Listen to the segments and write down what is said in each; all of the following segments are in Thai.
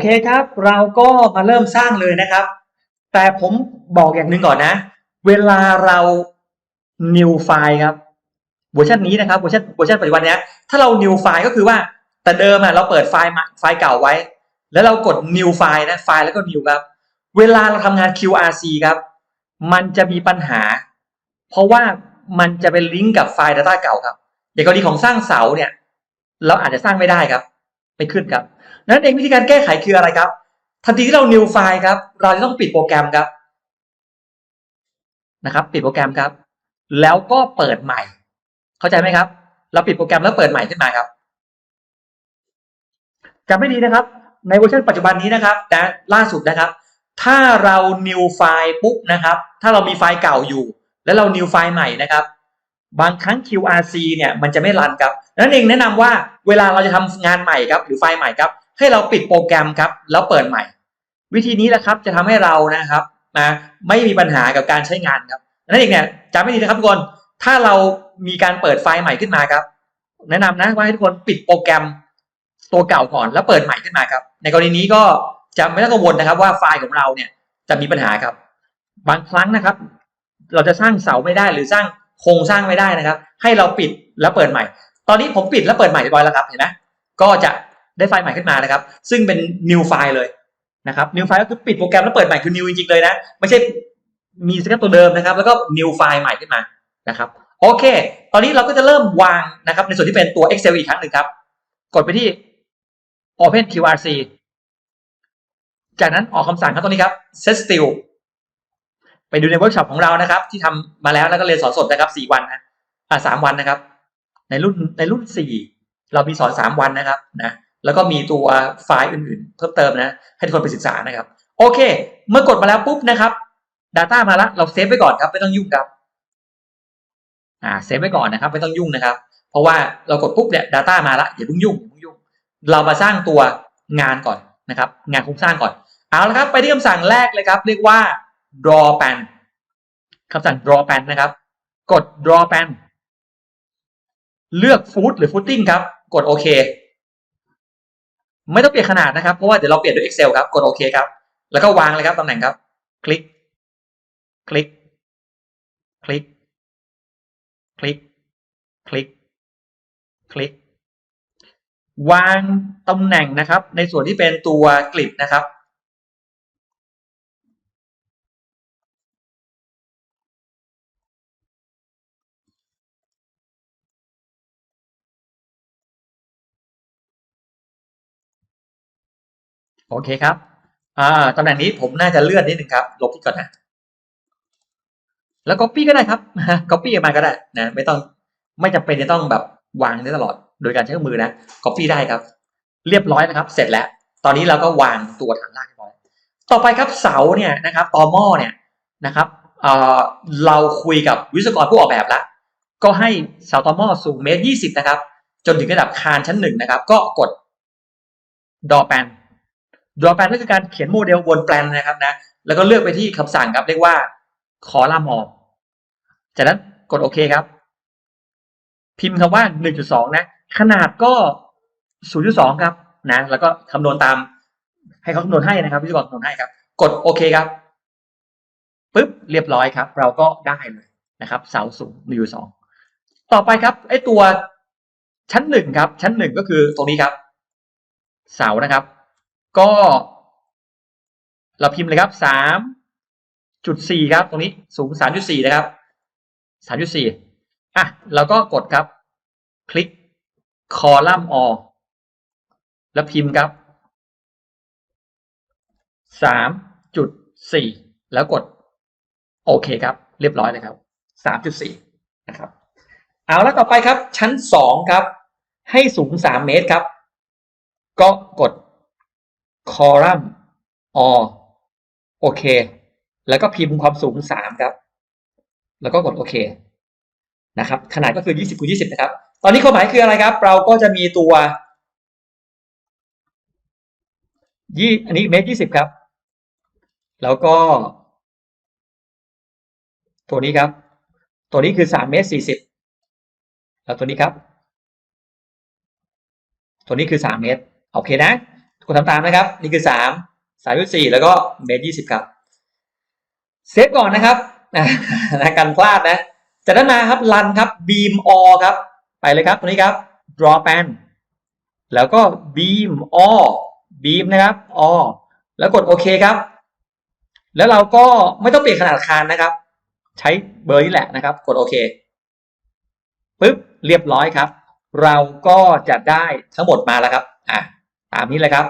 เคครับ เราก็มาเริ่มสร้างเลยนะครับ แต่ผมบอกอย่างหนึ่งก่อนนะ เวลาเรา new file ครับเวอร์ชันนี้นะครับเวอร์ชันเวอร์ชันปัจจุบันเนี้ยถ้าเรา new file ก็คือว่าแต่เดิมอะเราเปิดไฟล์ไฟล์เก่าไว้ แล้วเรากด new file นะไฟล์แล้วก็ new ครับ เวลาเราทำงาน QRC ครับ มันจะมีปัญหา เพราะว่ามันจะเป็นลิงก์กับไฟล์ Data เก่าครับอย่างกรณีของสร้างเสาเนี่ย เราอาจจะสร้างไม่ได้ครับ ไม่ขึ้นครับ นั้นเองวิธีการแก้ไขคืออะไรครับ ทันทีที่เรา new file ครับ เราจะต้องปิดโปรแกรมครับนะครับ ปิดโปรแกรมครับ แล้วก็เปิดใหม่ เข้าใจไหมครับ เราปิดโปรแกรมแล้วเปิดใหม่ขึ้นมาครับจำไม่ดีนะครับ ในเวอร์ชันปัจจุบันนี้นะครับแต่ล่าสุดนะครับ ถ้าเรา new file ปุ๊บนะครับ ถ้าเรามีไฟล์เก่าอยู่ แล้วเรา new file ใหม่นะครับบางครั้ง QRC เนี่ยมันจะไม่รันครับ นั้นเองแนะนำว่าเวลาเราจะทำงานใหม่ครับ หรือไฟล์ใหม่ครับ ให้เราปิดโปรแกรมครับแล้วเปิดใหม่ วิธีนี้แหละครับจะทำให้เรานะครับนะไม่มีปัญหากับการใช้งานครับนั่นเองเนี่ยจำไม่ดีนะครับทุกคนถ้าเรามีการเปิดไฟล์ใหม่ขึ้นมาครับ แนะนำนะว่าให้ทุกคนปิดโปรแกรมตัวเก่าก่อนแล้วเปิดใหม่ขึ้นมาครับ ในกรณีนี้ก็จะไม่ต้องกังวลนะครับ ว่าไฟล์ของเราเนี่ยจะมีปัญหาครับ บางครั้งนะครับ เราจะสร้างเสาไม่ได้หรือสร้างโครงสร้างไม่ได้นะครับ ให้เราปิดแล้วเปิดใหม่ ตอนนี้ผมปิดแล้วเปิดใหม่เรียบร้อยแล้วครับเห็นไหมก็จะ ได้ไฟล์ใหม่ขึ้นมานะครับ ซึ่งเป็น new ไฟล์เลยนะครับ new ไฟล์ก็คือปิดโปรแกรมแล้วเปิดใหม่คือ new จริงๆเลยนะ ไม่ใช่มีสเต็ปตัวเดิมนะครับ แล้วก็ new ไฟล์ใหม่ขึ้นมานะครับโอเค ตอนนี้เราก็จะเริ่มวางนะครับ ในส่วนที่เป็นตัว Excel อีกครั้งหนึ่งครับ กดไปที่ Open QRC จากนั้นออกคำสั่งครับตรงนี้ครับ Set Still ไปดูในเวิร์กช็อปของเรานะครับ ที่ทำมาแล้วแล้วก็เรียนสอนสดนะครับสี่วันนะอ่าสามวันนะครับ ในรุ่นในรุ่นสี่เรามีสอนสามวันนะครับนะ แล้วก็มีตัวไฟล์อื่นๆ เพิ่มเติมนะ ให้ทุกคนไปศึกษานะครับ โอเค เมื่อกดมาแล้วปุ๊บนะครับ Data มาแล้วเราเซฟไว้ก่อนครับไม่ต้องยุ่งครับอ่าเซฟไว้ก่อนนะครับไม่ต้องยุ่งนะครับ เพราะว่าเรากดปุ๊บเนี่ย Data มาแล้วอย่าเพิ่งยุ่งอย่าเพิ่งยุ่ง เรามาสร้างตัวงานก่อนนะครับ งานโครงสร้างก่อนเอาละครับ ไปที่คำสั่งแรกเลยครับ เรียกว่า draw pan คำสั่ง draw pan นะครับ กด draw pan เลือก foot หรือ footing ครับ กดโอเค ไม่ต้องเปลี่ยนขนาดนะครับ เพราะว่าเดี๋ยวเราเปลี่ยนด้วย Excel ครับ กดโอเคครับ แล้วก็วางเลยครับตำแหน่งครับ คลิก คลิก คลิก คลิก คลิก คลิก วางตำแหน่งนะครับ ในส่วนที่เป็นตัวกลิบนะครับ โอเคครับ อ่าตำแหน่งนี้ผมน่าจะเลื่อนนิดนึงครับ ลบที่ก่อนนะ แล้ว copy ก็ได้ครับ copy มาก็ได้นะ ไม่ต้องไม่จำเป็นจะต้องแบบวางได้ตลอด โดยการใช้เครื่องมือนะ copy ได้ครับ เรียบร้อยนะครับ เสร็จแล้ว ตอนนี้เราก็วางตัวฐานรากเรียบร้อย ต่อไปครับเสาเนี่ยนะครับตอหม้อเนี่ยนะครับเเราคุยกับวิศวกรผู้ออกแบบแล้ว ก็ให้เสาตอหม้อสูงเมตรยี่สิบนะครับ จนถึงระดับคานชั้นหนึ่งนะครับ ก็กดดอแปน ดรอแปนก็คือการเขียนโมเดลบนแปลนนะครับนะ แล้วก็เลือกไปที่คำสั่งครับเรียกว่าคอลัมออก จากนั้นกดโอเคครับ พิมพ์คำว่า 1.2 นะ ขนาดก็ 0.2 ครับนะ แล้วก็คำนวณตาม ให้เขาคำนวณให้นะครับวิศวกรคำนวณให้ครับ กดโอเคครับปุ๊บเรียบร้อยครับ เราก็ได้เลยนะครับ เสาสูง1.2ต่อไปครับไอตัวชั้นหนึ่งครับ ชั้นหนึ่งก็คือตรงนี้ครับ เสานะครับ ก็ เราพิมพ์เลยครับสามจุดสี่ครับ ตรงนี้สูงสามจุดสี่นะครับสามจุดสี่อะเราก็กดครับ คลิกคอลัมน์อแล้วพิมพ์ครับสามจุดสี่แล้วกด โอเคครับ เรียบร้อยเลยครับสามจุดสี่นะครับ เอาแล้วต่อไปครับ ชั้นสองครับ ให้สูงสามเมตรครับ ก็กด คอลัมน์อโอเค แล้วก็พิมพ์ความสูงสามครับ แล้วก็กดโอเคนะครับ ขนาดก็คือยี่สิบคูณยี่สิบนะครับ ตอนนี้ความหมายคืออะไรครับ เราก็จะมีตัวยี่อันนี้เมตรยี่สิบครับ แล้วก็ ตัวนี้ครับ ตัวนี้คือสามเมตรสี่สิบแล้วตัวนี้ครับ ตัวนี้คือสามเมตร โอเคนะ กดทำตามนะครับ นี่คือสามสามสี่แล้วก็เมตรยี่สิบครับ เซฟก่อนนะครับอ่านะกันพลาดนะจากนั้นมาครับรันครับ beam all ครับ ไปเลยครับตรงนี้ครับ draw pan แล้วก็ beam all beam นะครับ all แล้วกดโอเคครับ แล้วเราก็ไม่ต้องเปลี่ยนขนาดคารนะครับ ใช้เบอร์นี้แหละนะครับ กดโอเคปึ๊บเรียบร้อยครับ เราก็จะได้ทั้งหมดมาแล้วครับ อะตามนี้เลยครับ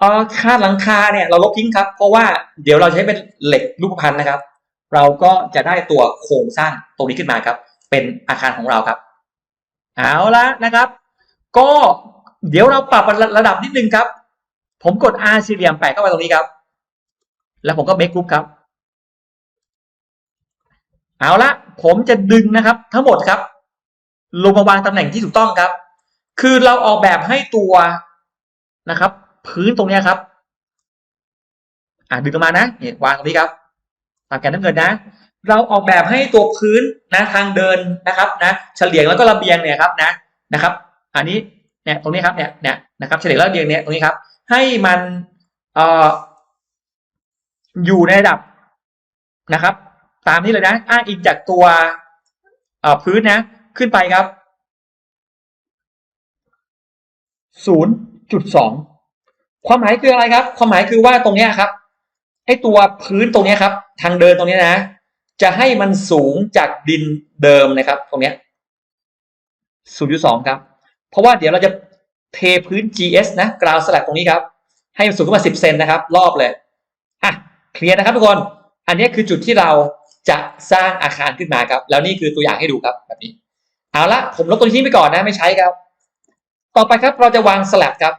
เออคาดหลังคาเนี่ยเราลบทิ้งครับ เพราะว่าเดี๋ยวเราใช้เป็นเหล็กรูปพรรณนะครับ เราก็จะได้ตัวโครงสร้างตรงนี้ขึ้นมาครับ เป็นอาคารของเราครับ เอาละนะครับ ก็เดี๋ยวเราปรับระดับนิดนึงครับ ผมกด R สี่เหลี่ยมแปะเข้าไปตรงนี้ครับ แล้วผมก็เมคกรุ๊ปครับ เอาละผมจะดึงนะครับ ทั้งหมดครับ ลงมาวางตำแหน่งที่ถูกต้องครับ คือเราออกแบบให้ตัวนะครับ พื้นตรงเนี้ยครับ อ่าดึงลงมานะเนี่ยวางตรงนี้ครับตามแกนน้ำเงินนะ เราออกแบบให้ตัวพื้นนะทางเดินนะครับนะเฉลียงแล้วก็ระเบียงเนี่ยครับนะนะครับ อันนี้เนี่ยตรงนี้ครับเนี่ยเนี่ยนะครับเฉลียงแล้วระเบียงเนี่ยตรงนี้ครับ ให้มันเอ่ออยู่ในระดับนะครับ ตามนี้เลยนะ อ้างอิงจากตัวเอ่อพื้นนะ ขึ้นไปครับศูนย์จุดสอง ความหมายคืออะไรครับ ความหมายคือว่าตรงเนี้ยครับไอ้ตัวพื้นตรงเนี้ยครับ ทางเดินตรงเนี้ยนะ จะให้มันสูงจากดินเดิมนะครับ ตรงเนี้ยศูนย์จุดสองครับ เพราะว่าเดี๋ยวเราจะเทพื้น GS นะกราวสลักตรงนี้ครับ ให้มันสูงขึ้นมาสิบเซนนะครับ รอบเลยอะเคลียร์นะครับทุกคน อันนี้คือจุดที่เราจะสร้างอาคารขึ้นมาครับ แล้วนี่คือตัวอย่างให้ดูครับแบบนี้ เอาละผมลบตัวนี้ไปก่อนนะไม่ใช้ครับ ต่อไปครับเราจะวางสลับครับ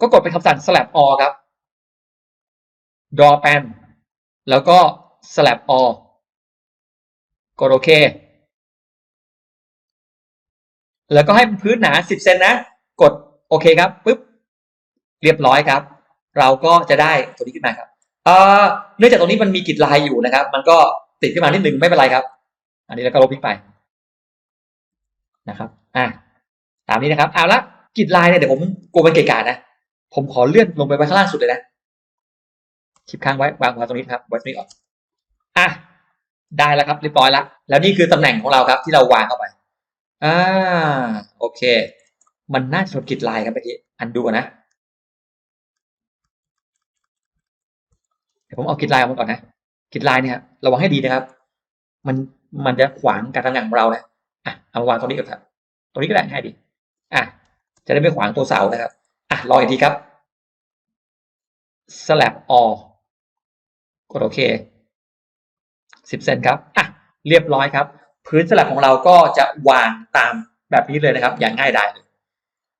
ก็กดเป็นคำสั่ง slab all ครับ draw pan แล้วก็ slab all กดโอเค แล้วก็ให้พื้นหนา 10 เซนนะ กดโอเคครับปุ๊บ เรียบร้อยครับ เราก็จะได้ตัวนี้ขึ้นมาครับเอ่อเนื่องจากตรงนี้มันมีกิดลายอยู่นะครับ มันก็ติดขึ้นมานิดหนึ่งไม่เป็นไรครับ อันนี้เราก็ลบทิ้งไปนะครับ อะตามนี้นะครับ เอาละกิดลายเนี่ยเดี๋ยวผมกลัวเป็นเกะกะนะ ผมขอเลื่อนลงไปไว้ข้างล่างสุดเลยนะคลิปค้างไว้วางวางตรงนี้ครับไว้ตรงนี้ก่อนอะได้แล้วครับเรียบร้อยแล้วแล้วนี่คือตำแหน่งของเราครับ ที่เราวางเข้าไปอ่าโอเค มันน่าจะชนกริดลายครับเมื่อกี้อันดูก่อนนะเดี๋ยวผมเอากริดลายออกมาก่อนนะกริดลายเนี่ยระวังให้ดีนะครับ มันมันจะขวางการทำงานของเรานะอะเอามาวางตรงนี้ก่อนครับตรงนี้ก็ได้ให้ดีอะจะได้ไม่ขวางตัวเสานะครับ อะรออีกทีครับ slab all กดโอเคสิบเซนครับอะเรียบร้อยครับ พื้นสลับของเราก็จะวางตามแบบนี้เลยนะครับ อย่างง่ายดายเลย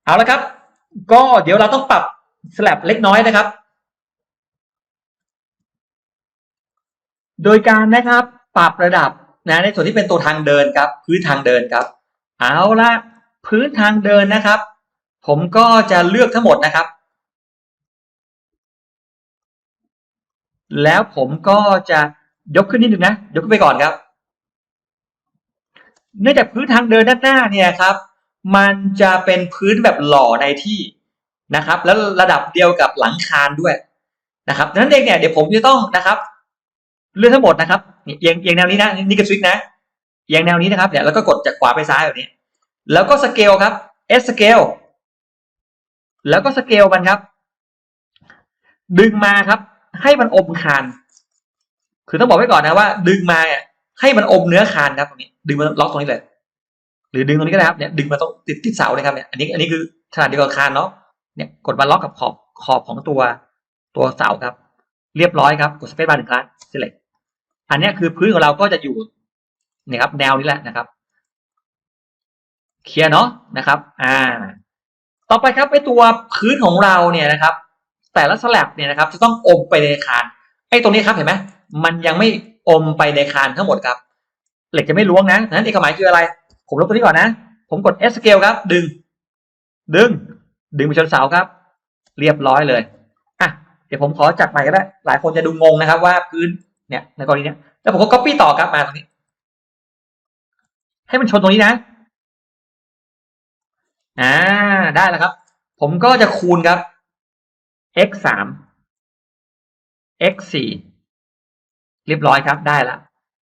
เอาละครับ ก็เดี๋ยวเราต้องปรับสลับเล็กน้อยนะครับ โดยการนะครับปรับระดับนะในส่วนที่เป็นตัวทางเดินครับ พื้นทางเดินครับ เอาละพื้นทางเดินนะครับ ผมก็จะเลือกทั้งหมดนะครับ แล้วผมก็จะยกขึ้นนิดนึงนะ ยกขึ้นไปก่อนครับ เนื่องจากพื้นทางเดินด้านหน้าเนี่ยครับ มันจะเป็นพื้นแบบหล่อในที่นะครับ แล้วระดับเดียวกับหลังคานด้วยนะครับดังนั้นเองเนี่ยเดี๋ยวผมจะต้องนะครับ เลื่อนทั้งหมดนะครับเอียงเอียงแนวนี้นะนี่คือสวิตช์นะเอียงแนวนี้นะครับเนี่ยแล้วก็กดจากขวาไปซ้ายแบบนี้ แล้วก็สเกลครับ S สเกล แล้วก็สเกลมันครับ ดึงมาครับ ให้มันอมคานคือต้องบอกไว้ก่อนนะว่า ดึงมาเนี่ยให้มันอมเนื้อคานครับตรงนี้ ดึงมาล็อกตรงนี้เลยหรือดึงตรงนี้ก็ได้ครับเนี่ยดึงมาตรงติดติดเสาเลยครับเนี่ยอันนี้อันนี้คือขนาดเดียวกับคานเนาะเนี่ยกดมาล็อกกับขอบขอบของตัวตัวเสาครับ เรียบร้อยครับกดสเปซบาร์หนึ่งครั้งเสร็จอันนี้คือพื้นของเราก็จะอยู่เนี่ยครับ แนวนี้แหละนะครับ เคลียร์เนาะนะครับ อ่า ต่อไปครับไอตัวพื้นของเราเนี่ยนะครับ แต่ละสลับเนี่ยนะครับจะต้องอมไปในคานไอตรงนี้ครับเห็นไหมมันยังไม่อมไปในคานทั้งหมดครับ เหล็กจะไม่ล้วงนะนั้นเอกหมายคืออะไร ผมลบตัวนี้ก่อนนะ ผมกด S scale ครับ ดึง ดึง ดึงไปชนเสาครับ เรียบร้อยเลยอะเดี๋ยวผมขอจัดใหม่ก็ได้ หลายคนจะดูงงนะครับว่าพื้นเนี่ยในกรณีเนี้ยแล้วผมก็ copy ต่อครับมาตรงนี้ ให้มันชนตรงนี้นะ อ่า ได้แล้วครับ ผมก็จะคูณครับ x สาม x สี่เรียบร้อยครับได้ละ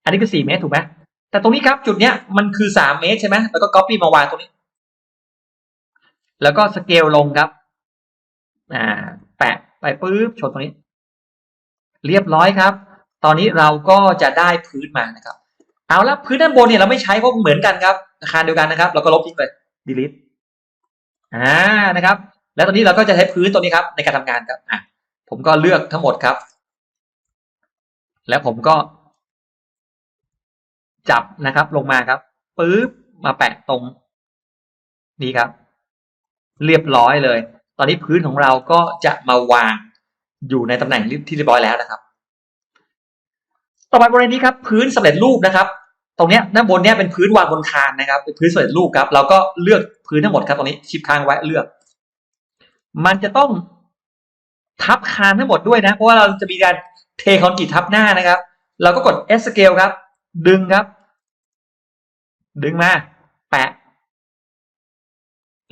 อันนี้คือสี่เมตรถูกไหมแต่ตรงนี้ครับจุดเนี้ยมันคือสามเมตรใช่ไหมแล้วก็ copy มาวางตรงนี้ แล้วก็สเกลลงครับ อ่า แปะไปปุ๊บชนตรงนี้ เรียบร้อยครับ ตอนนี้เราก็จะได้พื้นมานะครับ เอาละพื้นด้านบนเนี่ยเราไม่ใช้เพราะเหมือนกันครับอาคารเดียวกันนะครับ เราก็ลบทิ้งไป delete อ่านะครับ แล้วตอนนี้เราก็จะใช้พื้นตัวนี้ครับ ในการทำงานครับอะผมก็เลือกทั้งหมดครับ แล้วผมก็ จับนะครับ ลงมาครับปึ๊บมาแปะตรง นี้ครับ เรียบร้อยเลย ตอนนี้พื้นของเราก็จะมาวางอยู่ในตำแหน่งที่เรียบร้อยแล้วนะครับ ต่อไปบริเวณนี้ครับ พื้นสำเร็จรูปนะครับ ตรงเนี้ยด้านบนเนี้ยเป็นพื้นวางบนคานนะครับ เป็นพื้นสำเร็จรูปครับเราก็เลือกพื้นทั้งหมดครับตรงนี้ชิปค้างไว้เลือก มันจะต้องทับคานทั้งหมดด้วยนะ เพราะว่าเราจะมีการเทคอนกรีตทับหน้านะครับ เราก็กด S scale ครับ ดึงครับ ดึงมา แปะ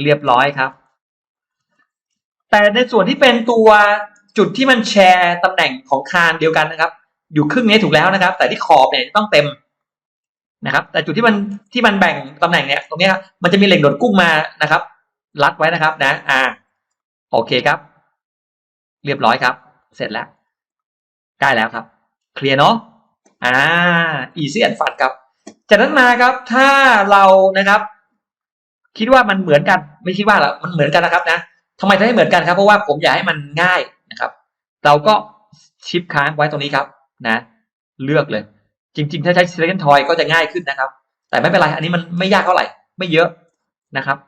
เรียบร้อยครับ แต่ในส่วนที่เป็นตัวจุดที่มันแชร์ตำแหน่งของคานเดียวกันนะครับ อยู่ครึ่งนี้ถูกแล้วนะครับ แต่ที่ขอบเนี่ยต้องเต็ม นะครับแต่จุดที่มันที่มันแบ่งตำแหน่งเนี่ยตรงนี้ครับมันจะมีเหล็กโดดกุ้งมานะครับ รัดไว้นะครับนะอ่าโอเคครับ เรียบร้อยครับ เสร็จแล้วได้แล้วครับ เคลียร์เนาะอ่า easy and fun ครับ จากนั้นมาครับถ้าเรานะครับ คิดว่ามันเหมือนกันไม่คิดว่าหรอมันเหมือนกันนะครับนะทำไมถึงให้เหมือนกันครับ เพราะว่าผมอยากให้มันง่ายนะครับ เราก็ชิปค้างไว้ตรงนี้ครับ นะ เลือกเลย จริง ๆ ถ้าใช้ Silicon Toy ก็จะง่ายขึ้นนะครับ แต่ไม่เป็นไร อันนี้มันไม่ยากเท่าไหร่ ไม่เยอะนะครับ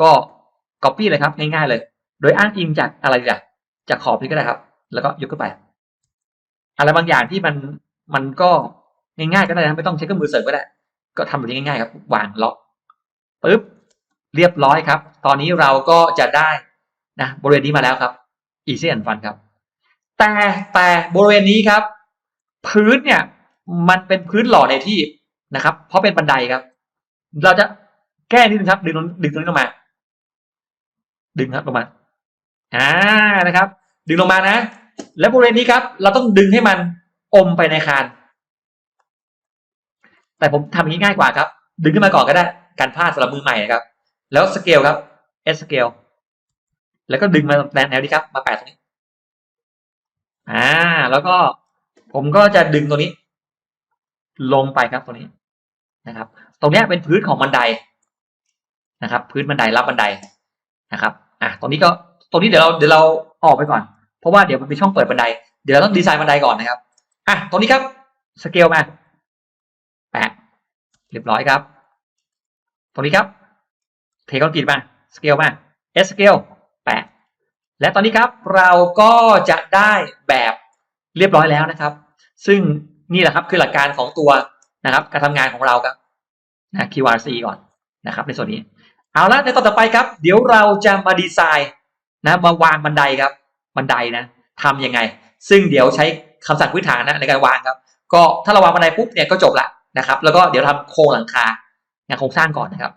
ก็ copy เลยครับ ง่ายๆเลย โดยอ้างอิงจากอะไรจากจากขอบนี้ก็ได้ครับ แล้วก็ยกขึ้นไป อะไรบางอย่างที่มันมันก็ง่ายๆก็ได้นะไม่ต้องใช้เครื่องมือเสริมก็ได้ ก็ทำแบบนี้ง่ายๆครับ วางล็อกปึ๊บเรียบร้อยครับ ตอนนี้เราก็จะได้นะบริเวณนี้มาแล้วครับ easy and fun ครับ แต่แต่บริเวณนี้ครับ พื้นเนี่ย มันเป็นพื้นหล่อในที่นะครับ เพราะเป็นบันไดครับ เราจะแก้นิดนึงครับ ดึงดึงตรงนี้ลงมา ดึงครับลงมาอ่านะครับ ดึงลงมานะ แล้วบริเวณนี้ครับ เราต้องดึงให้มันอมไปในคาน แต่ผมทำอย่างนี้ง่ายกว่าครับ ดึงขึ้นมาก่อนก็ได้ การพลาดสำหรับมือใหม่นะครับ แล้วสเกลครับ S scale แล้วก็ดึงมาแนวนี้ครับ มาแปะตรงนี้ อ่า แล้วก็ผมก็จะดึงตัวนี้ ลงไปครับตัวนี้นะครับ ตรงนี้เป็นพื้นของบันไดนะครับ พื้นบันไดรับบันไดนะครับอะตรงนี้ก็ตรงนี้เดี๋ยวเราเดี๋ยวเราออกไปก่อน เพราะว่าเดี๋ยวมันเป็นช่องเปิดบันได เดี๋ยวเราต้องดีไซน์บันไดก่อนนะครับอะตรงนี้ครับสเกลมาแปะเรียบร้อยครับ ตรงนี้ครับ เทคอนกรีตมาสเกลมา S scale แปะและตอนนี้ครับเราก็จะได้แบบเรียบร้อยแล้วนะครับ ซึ่ง นี่แหละครับคือหลักการของตัวนะครับ การทำงานของเราครับนะ QRC ก่อนนะครับ ในส่วนนี้ เอาละในตอนต่อไปครับ เดี๋ยวเราจะมาดีไซน์นะมาวางบันไดครับ บันไดนะทำยังไง ซึ่งเดี๋ยวใช้คำสั่งพื้นฐานนะในการวางครับ ก็ถ้าเราวางบันไดปุ๊บเนี่ยก็จบละนะครับ แล้วก็เดี๋ยวทำโครงหลังคางานโครงสร้างก่อนนะครับ